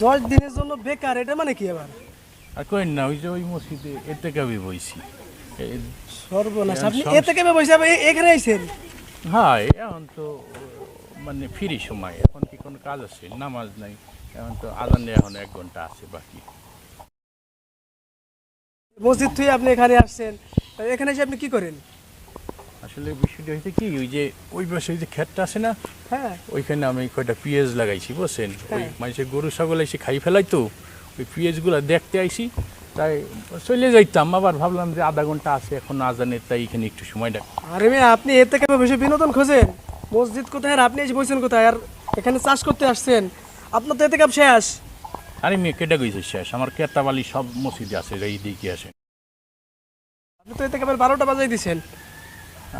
দশ দিনের জন্য বেকার এটা মানে কি আবার? আর কই না ওই যে ওই মসজিদে এতে কাবি বইছি। সর্বনাশ আপনি সব- এ থেকে বসে এ- এখানে আইছেন? হ্যাঁ এখন তো মানে ফ্রি সময় এখন কি কোনো কাজ আছে? নামাজ নাই এখন তো আজানে এখন এক ঘণ্টা আছে বাকি। মসজিদ থেকে আপনি এখানে আসছেন এখানে এসে আপনি কি করেন? আসলে বিষয়টা হয়েছে কি ওই যে ওই পাশে ওই যে ক্ষেতটা আছে না হ্যাঁ। ওইখানে আমি কয়টা পিঁয়াজ লাগাইছি বুঝছেন? ওই হ্যাঁ। মানুষের গরু ছাগল এসে খাই ফেলাই তো ওই পিঁয়াজগুলো দেখতে আইছি তাই চলে যাইতাম। আবার ভাবলাম যে আধা ঘণ্টা আছে এখন আজানের তাই এখানে একটু সময়টা আরে মেয়ে আপনি এর থেকে বসে বিনোদন খোঁজেন? মসজিদ কোথায় আর আপনি এসে বসেন কোথায়? আর এখানে চাষ করতে আসছেন। আপনার তো এতে কাপ শেষ। আরে মেয়ে কেটে গেছে শেষ? আমার কেতাবালি সব মসজিদে আছে এই দিকে আসে আপনি তো এতে কাপের বারোটা বাজাই দিছেন।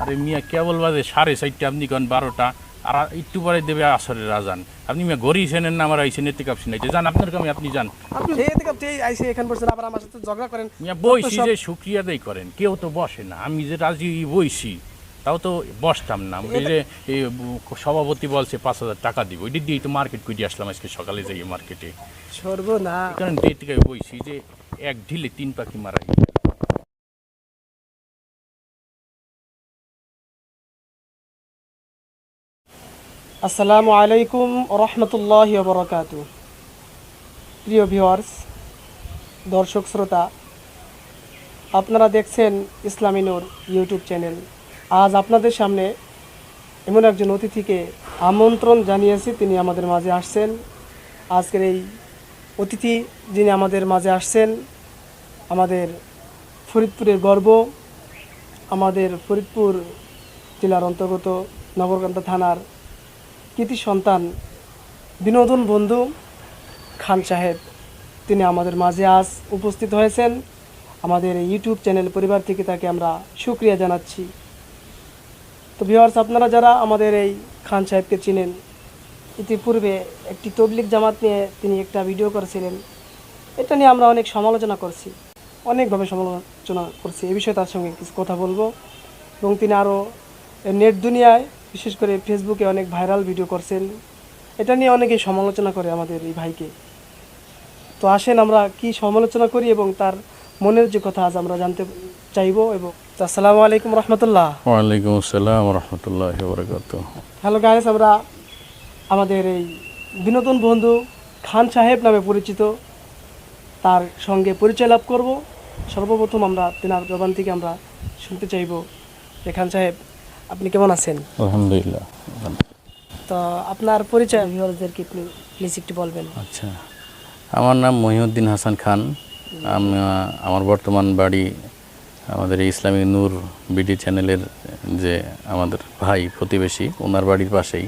আরে মিয়া কেবল বাজে সাড়ে চারটে আপনি কন বারোটা? আর একটু পরে দেবে আসরের আজান। আপনি মিয়া ঘড়ি সেনেন না আমার আইসেন এতে কাপছি নাই যান আপনার কামে আপনি যান। আপনি এতে কাপ আইসে এখানে বসেন আবার আমার সাথে ঝগড়া করেন মিয়া বইছি যে শুক্রিয়া দেই করেন কেউ তো বসে না। আমি যে রাজি বইছি তাও তো বসতাম না। এই যে সভাপতি বলছে পাঁচ হাজার টাকা দিব ওইটা দিয়েই তো মার্কেট করে আসলাম আজকে সকালে যাই মার্কেটে সর্বনা কারণ থেকে বইছি যে এক ঢিলে তিন পাখি মারা আসসালামু আলাইকুম রহমতুল্লাহ বরকাত। প্রিয় ভিওয়ার্স দর্শক শ্রোতা, আপনারা দেখছেন ইসলামী নূর ইউটিউব চ্যানেল। আজ আপনাদের সামনে এমন একজন অতিথিকে আমন্ত্রণ জানিয়েছি, তিনি আমাদের মাঝে আসছেন। আজকের এই অতিথি যিনি আমাদের মাঝে আসছেন, আমাদের ফরিদপুরের গর্ব, আমাদের ফরিদপুর জেলার অন্তর্গত নগরকান্দা থানার কৃতি সন্তান, বিনোদন বন্ধু খান সাহেব। তিনি আমাদের মাঝে আজ উপস্থিত হয়েছেন। আমাদের ইউটিউব চ্যানেল পরিবার থেকে তাকে আমরা সুক্রিয়া জানাচ্ছি। তো ভিওয়ার্স আপনারা যারা আমাদের এই খান সাহেবকে চিনেন, ইতিপূর্বে একটি তবলিক জামাত নিয়ে তিনি একটা ভিডিও করেছিলেন। এটা নিয়ে আমরা অনেক সমালোচনা করছি, অনেকভাবে সমালোচনা করছি। এ বিষয়ে তার সঙ্গে কিছু কথা বলব। এবং তিনি আরও নেট দুনিয়ায় বিশেষ করে ফেসবুকে অনেক ভাইরাল ভিডিও করছেন। এটা নিয়ে অনেকেই সমালোচনা করে আমাদের এই ভাইকে। তো আসেন আমরা কি সমালোচনা করি এবং তার মনের যে কথা আজ আমরা জানতে চাইব এবং আসসালামু আলাইকুম রহমতুল্লাহ। ওয়ালাইকুম আসসালাম রহমতুল্লাহ বরকাত হ্যালো গাইস আমরা আমাদের এই বিনোদন বন্ধু খান সাহেব নামে পরিচিত। তার সঙ্গে পরিচয় লাভ করব। সর্বপ্রথম আমরা তেনার জবান থেকে আমরা শুনতে চাইব। যে খান সাহেব আপনি কেমন আছেন? আলহামদুলিল্লাহ। তো আপনার পরিচয় ভিউয়ারদেরকে প্লিজ একটু বলবেন? আচ্ছা। আমার নাম মহিউদ্দিন হাসান খান। আমি আমার বর্তমান বাড়ি আমাদের ইসলামিক নূর বিডি চ্যানেলের যে আমাদের ভাই প্রতিবেশী ওনার বাড়ির পাশেই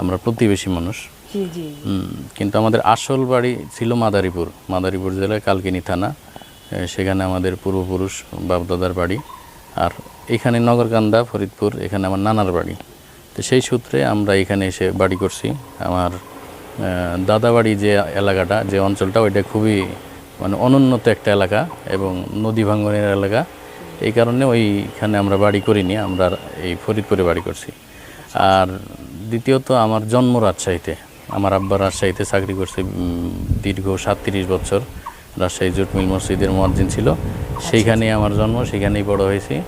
আমরা প্রতিবেশী মানুষ। কিন্তু আমাদের আসল বাড়ি ছিল মাদারীপুর। মাদারীপুর জেলায় কালকিনি থানা। সেখানে আমাদের পূর্বপুরুষ বাপদাদার বাড়ি। আর এখানে নগরকান্দা ফরিদপুর এখানে আমার নানার বাড়ি। তো সেই সূত্রে আমরা এখানে এসে বাড়ি করছি। আমার আহ, দাদা বাড়ি যে এলাকাটা যে অঞ্চলটা ওইটা খুবই মানে অনুন্নত একটা এলাকা এবং নদী ভাঙ্গনের এলাকা। এই কারণে ওইখানে আমরা বাড়ি করিনি আমরা এই ফরিদপুরে বাড়ি করছি। আর দ্বিতীয়ত আমার জন্ম রাজশাহীতে। আমার আব্বা রাজশাহীতে চাকরি করছে দীর্ঘ সাতত্রিশ বছর। রাজশাহী জুট মিল মসজিদের মসজিদ ছিল। সেইখানেই আমার জন্ম সেখানেই বড় হয়েছি।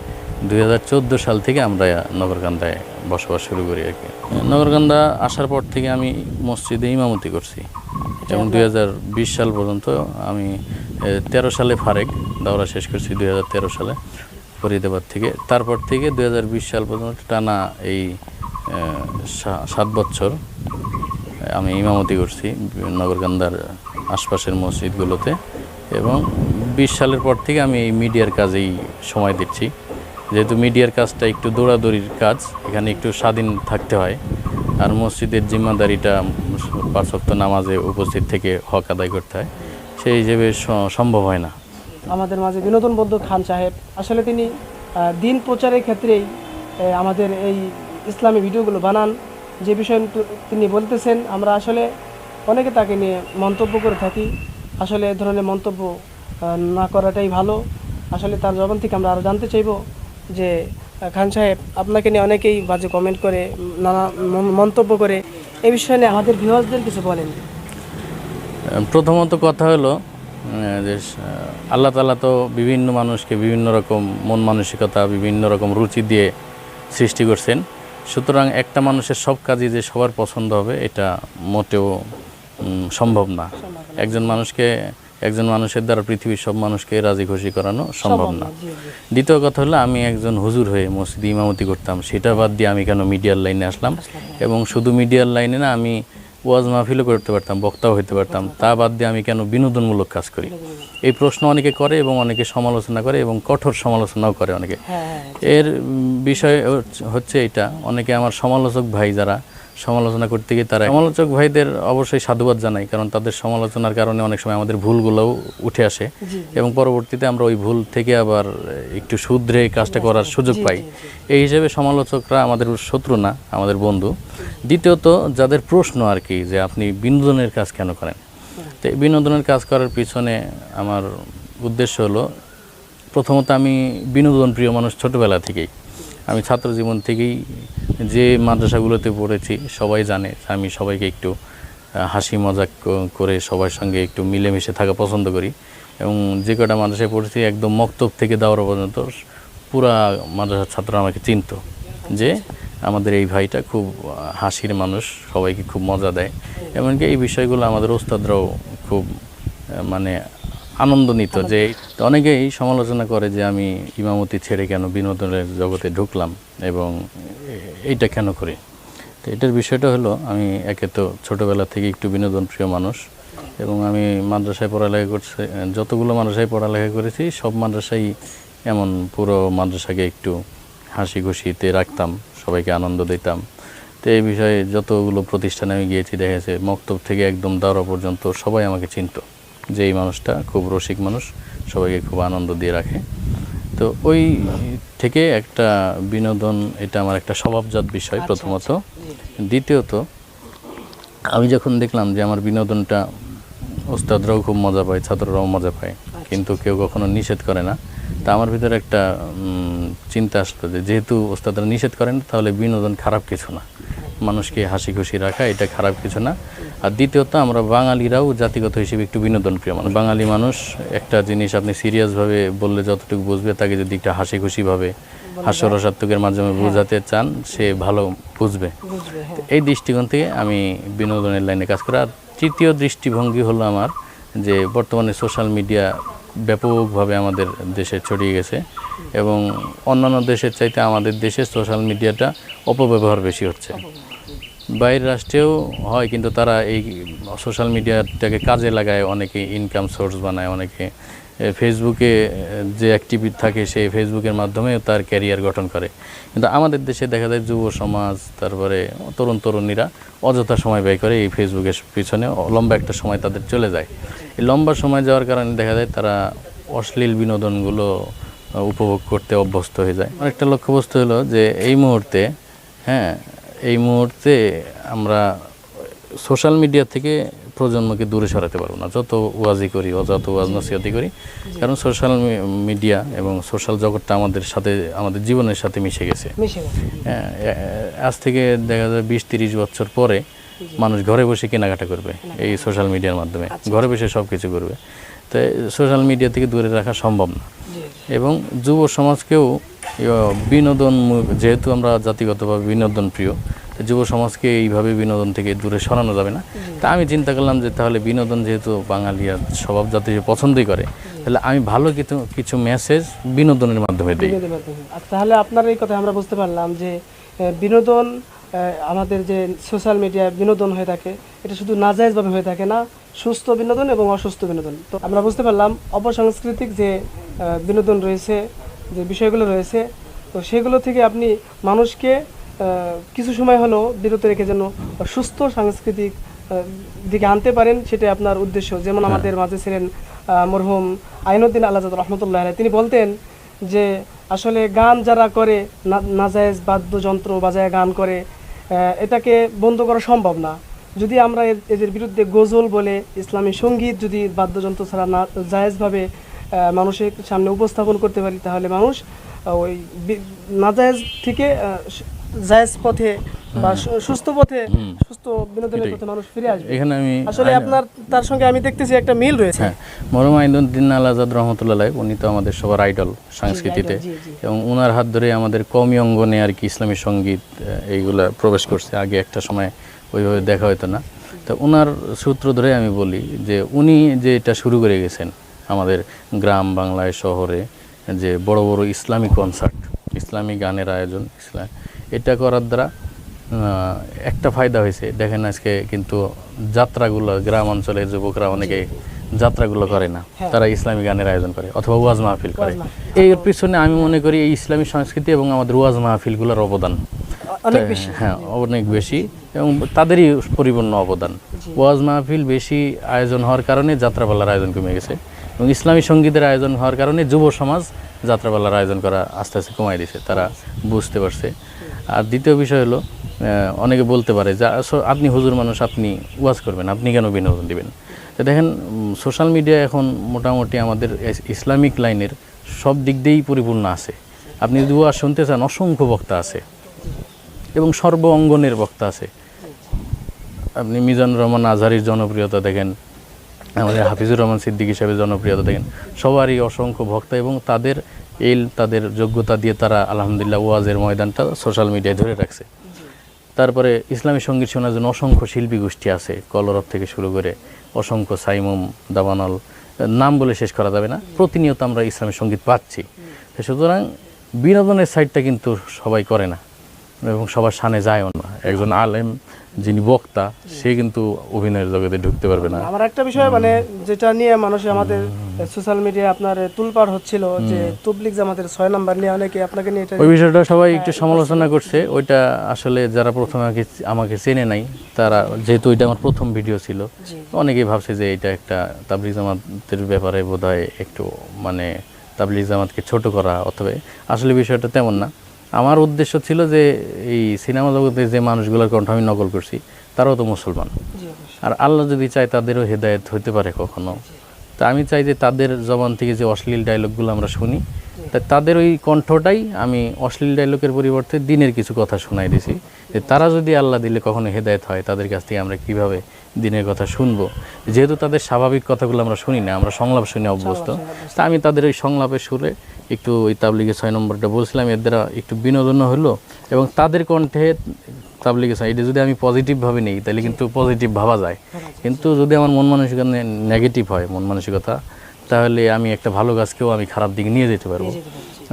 দু হাজার চোদ্দ সাল থেকে আমরা নগরকান্দায় বসবাস শুরু করি আর কি। নগরকান্দা আসার পর থেকে আমি মসজিদে ইমামতি করছি। এবং দু হাজার বিশ সাল পর্যন্ত আমি তেরো সালে ফারেক দাওরা শেষ করছি দু হাজার তেরো সালে ফরিদাবাদ থেকে। তারপর থেকে দু হাজার বিশ সাল পর্যন্ত টানা এই সাত বছর আমি ইমামতি করছি নগরকান্দার আশপাশের মসজিদগুলোতে। এবং বিশ সালের পর থেকে আমি এই মিডিয়ার কাজেই সময় দিচ্ছি। যেহেতু মিডিয়ার কাজটা একটু দৌড়াদৌড়ির কাজ, এখানে একটু স্বাধীন থাকতে হয়। আর মসজিদের জিম্মাদারিটা পাঁচক্ত নামাজে উপস্থিত থেকে হক আদায় করতে হয়। সেই হিসেবে সম্ভব হয় না। আমাদের মাঝে বিনোদন বন্ধু খান সাহেব, আসলে তিনি দিন প্রচারের ক্ষেত্রেই আমাদের এই ইসলামী ভিডিওগুলো বানান। যে বিষয়ে তিনি বলতেছেন, আমরা আসলে অনেকে তাকে নিয়ে মন্তব্য করে থাকি। আসলে এ ধরনের মন্তব্য না করাটাই ভালো। আসলে তার জবান থেকে আমরা আরও জানতে চাইব। যে খান সাহেব আপনাকে নিয়ে অনেকেই বাজে কমেন্ট করে নানা মন্তব্য করে। এ বিষয়ে নিয়ে আমাদের ভিউয়ার্সদের কিছু বলেন। প্রথমত কথা হলো যে আল্লাহ তালা তো বিভিন্ন মানুষকে বিভিন্ন রকম মন মানসিকতা বিভিন্ন রকম রুচি দিয়ে সৃষ্টি করছেন। সুতরাং একটা মানুষের সব কাজই যে সবার পছন্দ হবে এটা মোটেও সম্ভব না। একজন মানুষকে একজন মানুষের দ্বারা পৃথিবীর সব মানুষকে রাজি খুশি করানো সম্ভব না। দ্বিতীয় কথা হলো আমি একজন হুজুর হয়ে মসজিদে ইমামতি করতাম। সেটা বাদ দিয়ে আমি কেন মিডিয়ার লাইনে আসলাম? এবং শুধু মিডিয়ার লাইনে না আমি ওয়াজ মাহফিলও করতে পারতাম বক্তাও হতে পারতাম। তা বাদ দিয়ে আমি কেন বিনোদনমূলক কাজ করি? এই প্রশ্ন অনেকে করে এবং অনেকে সমালোচনা করে এবং কঠোর সমালোচনাও করে অনেকে। হ্যাঁ হ্যাঁ এর বিষয় হচ্ছে এটা। অনেকে আমার সমালোচক ভাই যারা সমালোচনা করতে গিয়ে তারা সমালোচক ভাইদের অবশ্যই সাধুবাদ জানাই কারণ তাদের সমালোচনার কারণে অনেক সময় আমাদের ভুলগুলোও উঠে আসে। এবং পরবর্তীতে আমরা ওই ভুল থেকে আবার একটু শুধরে কাজটা করার সুযোগ পাই। এই হিসেবে সমালোচকরা আমাদের শত্রু না আমাদের বন্ধু। দ্বিতীয়ত যাদের প্রশ্ন আর কি যে আপনি বিনোদনের কাজ কেন করেন? তো এই বিনোদনের কাজ করার পিছনে আমার উদ্দেশ্য হলো প্রথমত আমি বিনোদন প্রিয় মানুষ ছোটোবেলা থেকেই। আমি ছাত্র জীবন থেকেই যে মাদ্রাসাগুলোতে পড়েছি, সবাই জানে, আমি সবাইকে একটু হাসি মজাক করে সবার সঙ্গে একটু মিলেমিশে থাকা পছন্দ করি। এবং যে কটা মাদ্রাসায় পড়েছি, একদম মক্তব থেকে দাওরা পর্যন্ত পুরা মাদ্রাসার ছাত্র আমাকে চিনত যে আমাদের এই ভাইটা খুব হাসির মানুষ, সবাইকে খুব মজা দেয়। এমনকি এই বিষয়গুলো আমাদের ওস্তাদরাও খুব মানে আনন্দ নিত যে অনেকেই সমালোচনা করে যে আমি ইমামতি ছেড়ে কেন বিনোদনের জগতে ঢুকলাম এবং এইটা কেন করি? তো এটার বিষয়টা হলো আমি একে তো ছোটোবেলা থেকে একটু বিনোদন প্রিয় মানুষ এবং আমি মাদ্রাসায় পড়ালেখা করছি যতগুলো মাদ্রাসায় পড়ালেখা করেছি সব মাদ্রাসাই এমন পুরো মাদ্রাসাকে একটু হাসি খুশিতে রাখতাম সবাইকে আনন্দ দিতাম। তো এই বিষয়ে যতগুলো প্রতিষ্ঠানে আমি গিয়েছি দেখা গেছে মক্তব থেকে একদম দাওরা পর্যন্ত সবাই আমাকে চিনতো। যে এই মানুষটা খুব রসিক মানুষ সবাইকে খুব আনন্দ দিয়ে রাখে। তো ওই থেকে একটা বিনোদন এটা আমার একটা স্বভাবজাত বিষয় প্রথমত। দ্বিতীয়ত আমি যখন দেখলাম যে আমার বিনোদনটা ওস্তাদরাও খুব মজা পায় ছাত্ররাও মজা পায় কিন্তু কেউ কখনো নিষেধ করে না। তা আমার ভিতরে একটা চিন্তা আসলো যে যেহেতু ওস্তাদরা নিষেধ করেন তাহলে বিনোদন খারাপ কিছু না। মানুষকে হাসি খুশি রাখা এটা খারাপ কিছু না। আর দ্বিতীয়ত আমরা বাঙালিরাও জাতিগত হিসেবে একটু বিনোদন প্রিয় মানুষ। বাঙালি মানুষ একটা জিনিস আপনি সিরিয়াসভাবে বললে যতটুকু বুঝবে তাকে যদি একটা হাসি খুশিভাবে হাস্যরসাত্মকের মাধ্যমে বোঝাতে চান সে ভালো বুঝবে। বুঝবে হ্যাঁ। এই দৃষ্টিকোণ থেকে আমি বিনোদনের লাইনে কাজ করি। আর তৃতীয় দৃষ্টিভঙ্গি হলো আমার যে বর্তমানে সোশ্যাল মিডিয়া ব্যাপকভাবে আমাদের দেশে ছড়িয়ে গেছে এবং অন্যান্য দেশের চাইতে আমাদের দেশে সোশ্যাল মিডিয়াটা অপব্যবহার বেশি হচ্ছে। বাইরের রাষ্ট্রেও হয়, কিন্তু তারা এই সোশ্যাল মিডিয়াটাকে কাজে লাগায়, অনেকে ইনকাম সোর্স বানায়, অনেকে ফেসবুকে যে অ্যাক্টিভিটি থাকে সেই ফেসবুকের মাধ্যমে তার ক্যারিয়ার গঠন করে। কিন্তু আমাদের দেশে দেখা যায় যুব সমাজ, তারপরে তরুণ তরুণীরা অযথা সময় ব্যয় করে এই ফেসবুকের পিছনে, লম্বা একটা সময় তাদের চলে যায়। এই লম্বা সময় যাওয়ার কারণে দেখা যায় তারা অশ্লীল বিনোদনগুলো উপভোগ করতে অভ্যস্ত হয়ে যায়। আরেকটা লক্ষ্যবস্তু হলো যে এই মুহূর্তে হ্যাঁ এই মুহূর্তে আমরা সোশ্যাল মিডিয়া থেকে প্রজন্মকে দূরে সরাতে পারব না। যত ওয়াজি করি ও যত ওয়াজ নসিহতি করি কারণ সোশ্যাল মিডিয়া এবং সোশ্যাল জগৎটা আমাদের সাথে আমাদের জীবনের সাথে মিশে গেছে। হ্যাঁ, আজ থেকে দেখা যায় বিশ তিরিশ বছর পরে মানুষ ঘরে বসে কেনাকাটা করবে এই সোশ্যাল মিডিয়ার মাধ্যমে। ঘরে বসে সব কিছু করবে। তাই সোশ্যাল মিডিয়া থেকে দূরে রাখা সম্ভব না। এবং যুব সমাজকেও বিনোদন যেহেতু আমরা জাতিগতভাবে বিনোদন প্রিয় যুব সমাজকে এইভাবে বিনোদন থেকে দূরে সরানো যাবে না। তা আমি চিন্তা করলাম যে তাহলে বিনোদন যেহেতু বাঙালি আর স্বভাব জাতি পছন্দই করে, তাহলে আমি ভালো কিছু কিছু মেসেজ বিনোদনের মাধ্যমে দিই। তাহলে আপনার এই কথা আমরা বুঝতে পারলাম যে বিনোদন আমাদের যে সোশ্যাল মিডিয়া বিনোদন হয়ে থাকে, এটা শুধু নাজায়জভাবে হয়ে থাকে না, সুস্থ বিনোদন এবং অসুস্থ বিনোদন। তো আমরা বুঝতে পারলাম, অপসাংস্কৃতিক যে বিনোদন রয়েছে যে বিষয়গুলো রয়েছে তো সেগুলো থেকে আপনি মানুষকে কিছু সময় হলেও বিরত রেখে যেন সুস্থ সাংস্কৃতিক দিকে আনতে পারেন সেটাই আপনার উদ্দেশ্য। যেমন আমাদের মাঝে ছিলেন মরহুম আইনুদ্দিন আল্লাহ রহমতুল্লাহ। তিনি বলতেন যে আসলে গান যারা করে নাজায়েজ বাদ্যযন্ত্র বাজায় গান করে এটাকে বন্ধ করা সম্ভব না। যদি আমরা এদের বিরুদ্ধে গজল বলে ইসলামী সংগীত যদি বাদ্যযন্ত্র ছাড়া না জায়েজভাবে মানুষের সামনে উপস্থাপন করতে পারি তাহলে মানুষ ওই নাজায়েজ থেকে জায়েজ পথে বা সুস্থ পথে সুস্থ বিনোদনের পথে মানুষ ফিরে আসবে। এখানে আমি আসলে আপনার তার সঙ্গে আমি দেখতেছি একটা মিল রয়েছে। হ্যাঁ। মরম আইনুদ্দিন আল আজাদ রহমতুল্লাহ উনি তো আমাদের সবার আইডল সংস্কৃতিতে। এবং ওনার হাত ধরে আমাদের কমি অঙ্গনে আর কি ইসলামী সংগীত এইগুলা প্রবেশ করছে। আগে একটা সময় ওইভাবে দেখা হতো না। তো ওনার সূত্র ধরে আমি বলি যে উনি যে এটা শুরু করে গেছেন আমাদের গ্রাম বাংলায় শহরে যে বড় বড় ইসলামী কনসার্ট ইসলামী গানের আয়োজন ইসলাম এটা করার দ্বারা একটা ফায়দা হয়েছে। দেখেন আজকে কিন্তু যাত্রাগুলো গ্রাম অঞ্চলের যুবকরা অনেকে যাত্রাগুলো করে না। তারা ইসলামী গানের আয়োজন করে অথবা ওয়াজ মাহফিল করে। এর পিছনে আমি মনে করি এই ইসলামী সংস্কৃতি এবং আমাদের ওয়াজ মাহফিলগুলোর অবদান। হ্যাঁ অনেক বেশি এবং তাদেরই পরিপূর্ণ অবদান। ওয়াজ মাহফিল বেশি আয়োজন হওয়ার কারণে যাত্রাপালার আয়োজন কমে গেছে। এবং ইসলামী সঙ্গীতের আয়োজন হওয়ার কারণে যুব সমাজ যাত্রাপালার আয়োজন করা আস্তে আস্তে কমাই দিয়েছে তারা বুঝতে পারছে। আর দ্বিতীয় বিষয় হলো অনেকে বলতে পারে যে আপনি হুজুর মানুষ, আপনি ওয়াজ করবেন, আপনি কেন বিনোদন দিবেন? তো দেখেন সোশ্যাল মিডিয়া এখন মোটামুটি আমাদের ইসলামিক লাইনের সব দিক দিয়েই পরিপূর্ণ আছে। আপনি যদি ওয়াজ শুনতে চান, অসংখ্য বক্তা আছে এবং সর্ব অঙ্গনের বক্তা আছে। আপনি মিজানুর রহমান আজহারির জনপ্রিয়তা দেখেন আমাদের হাফিজুর রহমান সিদ্দিক হিসাবে জনপ্রিয়তা দেখেন। সবারই অসংখ্য ভক্ত এবং তাদের এল তাদের যোগ্যতা দিয়ে তারা আলহামদুলিল্লাহ ওয়াজের ময়দানটা সোশ্যাল মিডিয়ায় ধরে রাখছে। তারপরে ইসলামী সংগীত শোনার জন্য অসংখ্য শিল্পী গোষ্ঠী আছে, কলরব থেকে শুরু করে অসংখ্য সাইমুম, দাবানল, নাম বলে শেষ করা যাবে না, প্রতিনিয়ত আমরা ইসলামী সংগীত পাচ্ছি। সুতরাং বিনোদনের সাইডটা কিন্তু সবাই করে না এবং সবার সামনে যায়ও না। একজন আলেম যিনি বক্তা সে কিন্তু অভিনয়ের জগতে ঢুকতে পারবে না। আমার একটা বিষয় মানে যেটা নিয়ে মানুষ আমাদের সোশ্যাল মিডিয়ায় আপনার তুলপাড় হচ্ছিল যে তবলিক জামাতের ছয় নাম্বার নিয়ে অনেকে আপনাকে নিয়ে এটা ওই বিষয়টা সবাই একটু সমালোচনা করছে। ওইটা আসলে যারা প্রথমে আমাকে আমাকে চেনে নাই তারা যেহেতু ওইটা আমার প্রথম ভিডিও ছিল অনেকেই ভাবছে যে এটা একটা তাবলিগ জামাতের ব্যাপারে বোধহয় একটু মানে তাবলিগ জামাতকে ছোট করা অথবা আসলে বিষয়টা তেমন না। আমার উদ্দেশ্য ছিল যে এই সিনেমা জগতে যে মানুষগুলোর কণ্ঠ আমি নকল করছি তারাও তো মুসলমান। আর আল্লাহ যদি চায় তাদেরও হেদায়েত হতে পারে কখনো। তা আমি চাই যে তাদের জবান থেকে যে অশ্লীল ডায়লগগুলো আমরা শুনি তা তাদের ওই কণ্ঠটাই আমি অশ্লীল ডায়লগের পরিবর্তে দিনের কিছু কথা শোনাই দিছি। যে তারা যদি আল্লাহ দিলে কখনো হেদায়েত হয় তাদের কাছ থেকে আমরা কীভাবে দিনের কথা শুনব? যেহেতু তাদের স্বাভাবিক কথাগুলো আমরা শুনি না আমরা সংলাপ শুনে অভ্যস্ত। তা আমি তাদের ওই সংলাপের সুরে একটু ওই তাবলিগের ছয় নম্বরটা বলছিলাম এর দ্বারা একটু বিনোদনও হলো এবং তাদের কণ্ঠে তাবলিগে ছয় এটা যদি আমি পজিটিভভাবে নিই তাহলে কিন্তু পজিটিভ ভাবা যায়। কিন্তু যদি আমার মন মানসিকতা নেগেটিভ হয় মন মানসিকতা তাহলে আমি একটা ভালো গাছকেও আমি খারাপ দিকে নিয়ে যেতে পারব।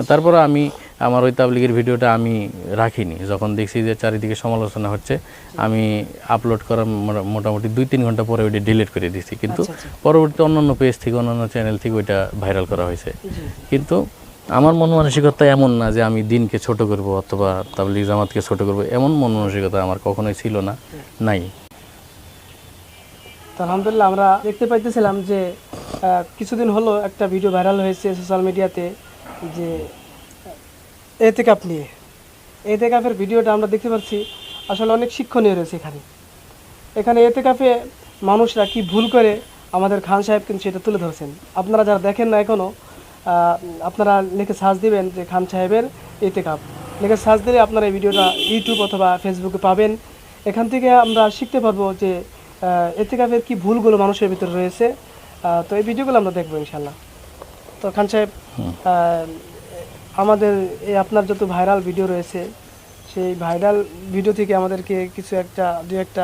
তারপর আমি আমার ওই তাবলিগের ভিডিওটা আমি রাখিনি। যখন দেখছি যে চারিদিকে সমালোচনা হচ্ছে আমি আপলোড করার মোটা- মোটামুটি দুই তিন ঘণ্টা পরে ওইটা ডিলিট করে দিয়েছি। কিন্তু পরবর্তী অন্যান্য পেজ থেকে অন্যান্য চ্যানেল থেকে ওইটা ভাইরাল করা হয়েছে। কিন্তু আমার মন মানসিকতা এমন না যে আমি দিনকে ছোট করব অথবা তাবলিগ জামাতকে ছোট করব, এমন মন মানসিকতা আমার কখনোই ছিল না, নাই। আলহামদুলিল্লাহ আমরা দেখতে পাইতেছিলাম যে কিছুদিন হলো একটা ভিডিও ভাইরাল হয়েছে সোশ্যাল মিডিয়াতে যে এতে কাপ নিয়ে। এতে কাপের ভিডিওটা আমরা দেখতে পাচ্ছি, আসলে অনেক শিক্ষণীয় রয়েছে এখানে। এখানে এতে কাপে মানুষরা কি ভুল করে আমাদের খান সাহেব কিন্তু সেটা তুলে ধরছেন। আপনারা যারা দেখেন না এখনও আপনারা লিখে সার্চ দিবেন যে খান সাহেবের এতে কাপ লিখে সার্চ দিলে আপনারা এই ভিডিওটা ইউটিউব অথবা ফেসবুকে পাবেন। এখান থেকে আমরা শিখতে পারব যে এতে কাপের কী ভুলগুলো মানুষের ভিতরে রয়েছে। তো এই ভিডিওগুলো আমরা দেখব ইনশাল্লাহ তো খান সাহেব আমাদের এই আপনার যত ভাইরাল ভিডিও রয়েছে সেই ভাইরাল ভিডিও থেকে আমাদেরকে কিছু একটা দু একটা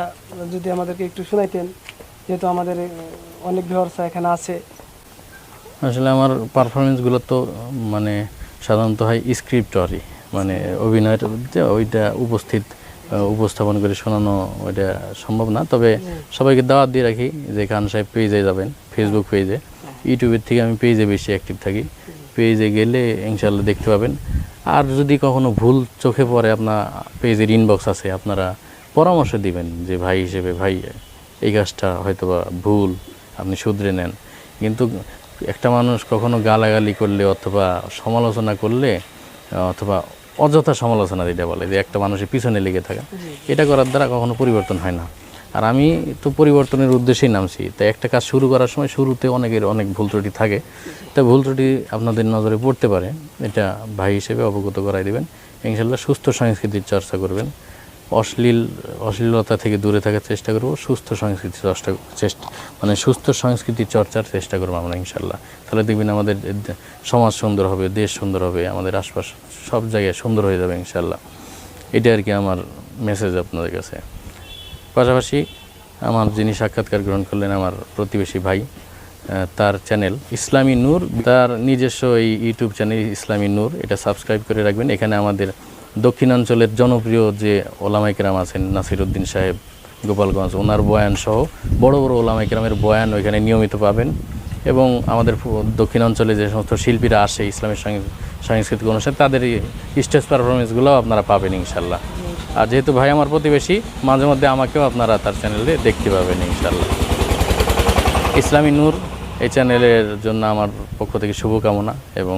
যদি আমাদেরকে একটু শোনাইতেন যেহেতু আমাদের অনেক ভিউয়ার্স এখানে আছে আসলে আমার পারফরমেন্সগুলো তো মানে সাধারণত হয় স্ক্রিপ্টরই মানে অভিনয়ের যে ওইটা উপস্থিত উপস্থাপন করে শোনানো ওইটা সম্ভব না। তবে সবাইকে দাওয়াত দিয়ে রাখি যে খান সাহেব পেজে যাবেন ফেসবুক পেজে ইউটিউবের থেকে আমি পেজে বেশি অ্যাক্টিভ থাকি। পেজে গেলে ইনশাল্লাহ দেখতে পাবেন। আর যদি কখনো ভুল চোখে পড়ে আপনার পেজের ইনবক্স আছে আপনারা পরামর্শ দিবেন যে ভাই হিসেবে ভাই এই কাজটা হয়তো বা ভুল আপনি শুধরে নেন। কিন্তু একটা মানুষ কখনো গালাগালি করলে অথবা সমালোচনা করলে অথবা অযথা সমালোচনা যেটা বলে যে একটা মানুষের পিছনে লেগে থাকা এটা করার দ্বারা কখনো পরিবর্তন হয় না। আর আমি তো পরিবর্তনের উদ্দেশ্যেই নামছি তাই একটা কাজ শুরু করার সময় শুরুতে অনেকের অনেক ভুল ত্রুটি থাকে তা ভুল ত্রুটি আপনাদের নজরে পড়তে পারে এটা ভাই হিসেবে অবগত করাই দেবেন। ইনশাল্লাহ সুস্থ সংস্কৃতির চর্চা করবেন। অশ্লীল, অশ্লীলতা থেকে দূরে থাকার চেষ্টা করব, সুস্থ সংস্কৃতি চর্চা, চেষ্টা মানে সুস্থ সংস্কৃতি চর্চার চেষ্টা করব আমরা ইনশাল্লাহ তাহলে দেখবেন আমাদের সমাজ সুন্দর হবে, দেশ সুন্দর হবে, আমাদের আশপাশ সব জায়গায় সুন্দর হয়ে যাবে ইনশাল্লাহ এটা আর কি আমার মেসেজ আপনাদের কাছে। পাশাপাশি আমার যিনি সাক্ষাৎকার গ্রহণ করলেন, আমার প্রতিবেশী ভাই তার চ্যানেল ইসলামী নূর, তার নিজস্ব এই ইউটিউব চ্যানেল ইসলামী নূর, এটা সাবস্ক্রাইব করে রাখবেন। এখানে আমাদের দক্ষিণাঞ্চলের জনপ্রিয় যে ওলামাইকেরাম আছেন নাসিরুদ্দিন সাহেব, গোপালগঞ্জ, ওনার বয়ান সহ বড় বড় ওলামাইকেরামের বয়ান ওইখানে নিয়মিত পাবেন। এবং আমাদের দক্ষিণাঞ্চলে যে সমস্ত শিল্পীরা আসে, ইসলামের সাংস্কৃতিক অনুষ্ঠান, তাদের স্টেজ পারফরমেন্সগুলোও আপনারা পাবেন ইনশাল্লাহ। আর যেহেতু ভাই আমার প্রতিবেশী, মাঝে মধ্যে আমাকেও আপনারা তার চ্যানেলে দেখতে পাবেন ইনশাল্লাহ। ইসলামী নূর এই চ্যানেলের জন্য আমার পক্ষ থেকে শুভকামনা এবং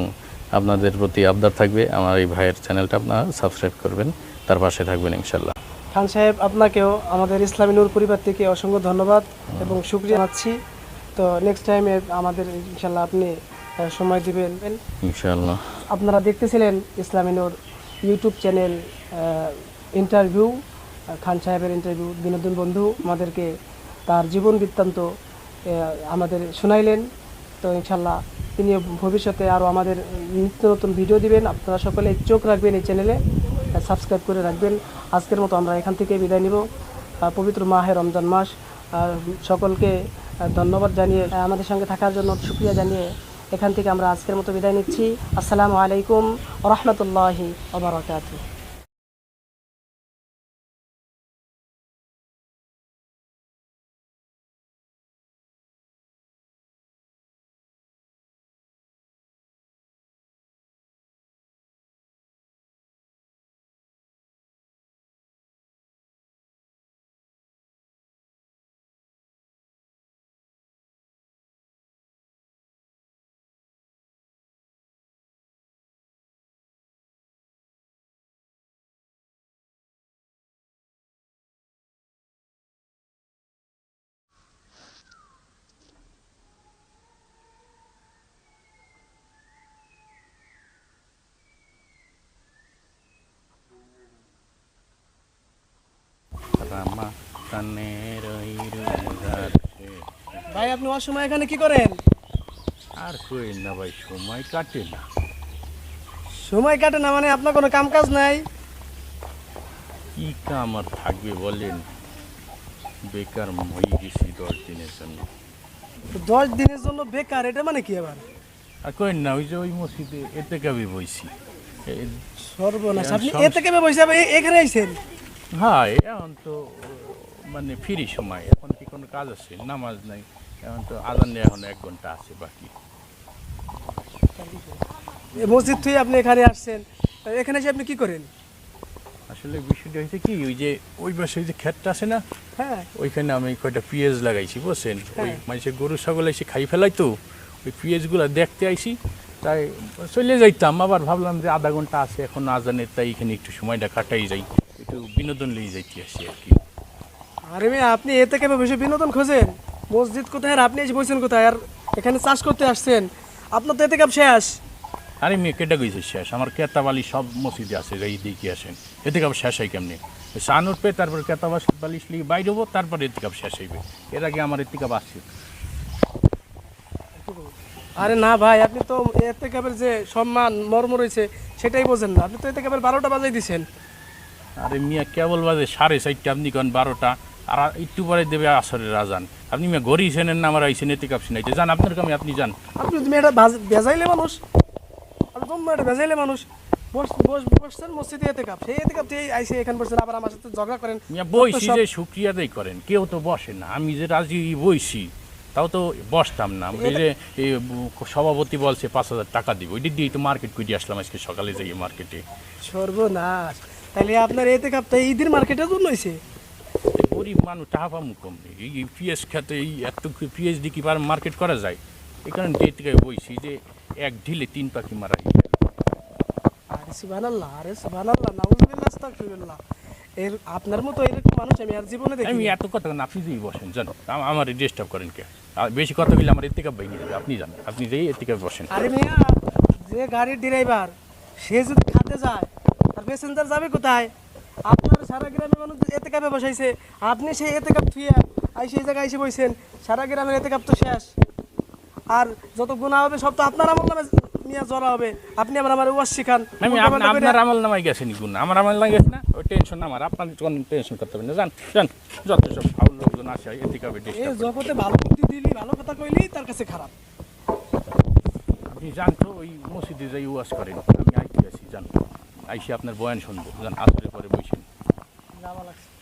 আপনাদের প্রতি আবদার থাকবে। আমার এই ভাইয়ের চ্যানেলটা আপনারা সাবস্ক্রাইব করবেন। তার পাশে থাকবেন ইনশাল্লাহ খান সাহেব আপনাকেও আমাদের ইসলামী নূর পরিবার থেকে অসংখ্য ধন্যবাদ এবং সুক্রিয়া জানাচ্ছি। তো নেক্সট টাইমে আমাদের ইনশাল্লাহ আপনি সময় দিবেন। ইনশাল্লাহ আপনারা দেখতেছিলেন Islami Noor YouTube channel interview Khan সাহেবের ইন্টারভিউ বিনোদন বন্ধু আমাদেরকে তার জীবন বৃত্তান্ত আমাদের শোনাইলেন। তো ইনশাল্লাহ তিনি ভবিষ্যতে আরও আমাদের নিত্য নতুন ভিডিও দিবেন। আপনারা সকলে চোখ রাখবেন এই চ্যানেলে সাবস্ক্রাইব করে রাখবেন। আজকের মতো আমরা এখান থেকে বিদায় নিব। পবিত্র মাহে রমজান মাস। সকলকে ধন্যবাদ জানিয়ে আমাদের সঙ্গে থাকার জন্য শুক্রিয়া জানিয়ে এখান থেকে আমরা আজকের মতো বিদায় নিচ্ছি। আসসালামু আলাইকুম রহমতুল্লাহি ওবরাকাতুহ শেষ। ভাই আপনি অসময় এখানে কি করেন? আর কই না ভাই সময় কাটে না। সময় কাটে না মানে আপনার কোনো কাম কাজ নাই? কি কাম আর থাকবে বলেন? বেকার হয়ে গেছি দশ দিনের জন্য। দশ দিনের জন্য বেকার এটা মানে কি আবার? আর কই না ওই যে ওই মসজিদে এতে কবি বইছি। সর্বনাশ আপনি এতে কেবে আবার এখানে আইছেন? হ্যাঁ এখন তো মানে ফ্রি সময় এখন কি কোনো কাজ আছে? নামাজ নাই এখন তো আজান নেই এখন এক ঘণ্টা আছে বাকি। মসজিদ থেকে আপনি এখানে আসছেন এখানে এসে আপনি কি করেন? আসলে বিষয়টা হয়েছে কি ওই যে ওই পাশে ওই যে ক্ষেতটা আছে না হ্যাঁ। ওইখানে আমি কয়টা পিঁয়াজ লাগাইছি বুঝছেন? ওই হ্যাঁ। মানুষের গরু ছাগল এসে খাই ফেলাই তো ওই পিঁয়াজগুলো দেখতে আইছি তাই চলে যাইতাম আবার ভাবলাম যে আধা ঘণ্টা আছে এখন আজানের তাই এখানে একটু সময়টা কাটাই যাই একটু বিনোদন লিয়ে যাইতে আসি আর কি। আরে মেয়ে আপনি এতে কেবে বসে বিনোদন খোঁজেন? মসজিদ কোথায় আর আপনি এসে বসেন কোথায়? আর এখানে চাষ করতে আসছেন। আপনার তো এতে কাপ শেষ। আরে মেয়ে কেটে গেছে শেষ? আমার কেতাবালি সব মসজিদে আছে এই দিকে আসেন। এতে কাপ শেষ হয় কেমনি? সান উঠবে তারপর কেতাবাস বালিশ লিয়ে বাইরে হব তারপরে এতে কাপ শেষ হইবে। এর আগে আমার এতে কাপ আসছে। আরে না ভাই আপনি তো এতে কাপের যে সম্মান মর্ম রয়েছে সেটাই বোঝেন না। আপনি তো এতে কাপের বারোটা বাজাই দিছেন। আরে মিয়া কেবল বাজে সাড়ে চারটে আপনি কন বারোটা? আর একটু পরে দেবে আসরের রাজান আপনি ঘড়ি ছেনেন না আমার আইসেন এতে কাপ সিনাইতে যান আপনার কামে আপনি যান। আপনি তুমি এটা বেজাইলে মানুষ। আপনি তোমরা এটা বেজাইলে মানুষ। বস বস বসছেন মসজিদে এতে কাপ সেই এতে কাপ থেকে আইসে এখানে বসছেন আবার আমার সাথে ঝগড়া করেন। বইছি যে করেন। কেউ তো বসে না। আমি যে রাজি বইছি তাও তো বসতাম না। এই যে এই সভাপতি বলছে পাঁচ হাজার টাকা দিব। ওই দিক দিয়েই তো মার্কেট করে আসলাম আজকে সকালে যাই মার্কেটে। সর্বনাশ। তাহলে আপনার এতে কাপ তো ঈদের মার্কেটের জন্য হয়েছে গরিব মানুষ টাকা পামু কম এই পিএস খেতে এই এত দিয়ে কি পার মার্কেট করা যায়? এই কারণে যে থেকে বইছি যে এক ঢিলে তিন পাখি মারা। আরে সুবহানাল্লাহ আরে সুবহানাল্লাহ নাউজুবিল্লাহ আস্তাগফিরুল্লাহ। এর আপনার মতো এরকম মানুষ আমি আর জীবনে দেখি আমি এত কথা না আপনি যেই বসেন জানো আমার ডিস্টার্ব করেন কে? আর বেশি কথা বললে আমার এর থেকে যাবে আপনি জানেন আপনি যেই এর থেকে বসেন। আরে মিয়া যে গাড়ির ড্রাইভার সে যদি খাতে যায় আর প্যাসেঞ্জার যাবে কোথায়? আপনার সারা গ্রামের মানুষ এতে কাপে বসাইছে। আপনি সেই এতে কাপ থুয়ে আই সেই জায়গায় এসে বইছেন সারা গ্রামের এতে কাপ তো শেষ। আর যত গুণা হবে সব তো আপনার আমল নামে নিয়ে জড়া হবে। আপনি আবার আমার ওয়াশ শিখান। আপনার আমল নামাই গেছে নি গুণ। আমার আমল না গেছে না? ওই টেনশন আমার। আপনাদের কোনো টেনশন করতে হবে না। জান জান যত সব ফাউল লোকজন আসে এদিকে হবে এই জগতে ভালো বুদ্ধি দিলি ভালো কথা কইলি তার কাছে খারাপ। আপনি জান তো ওই মসজিদে যাই ওয়াজ করেন। আমি আইতে আছি জান আইসি আপনার বয়ান শুনব। জান আসলে পরে বইছেন যাওয়া লাগছে।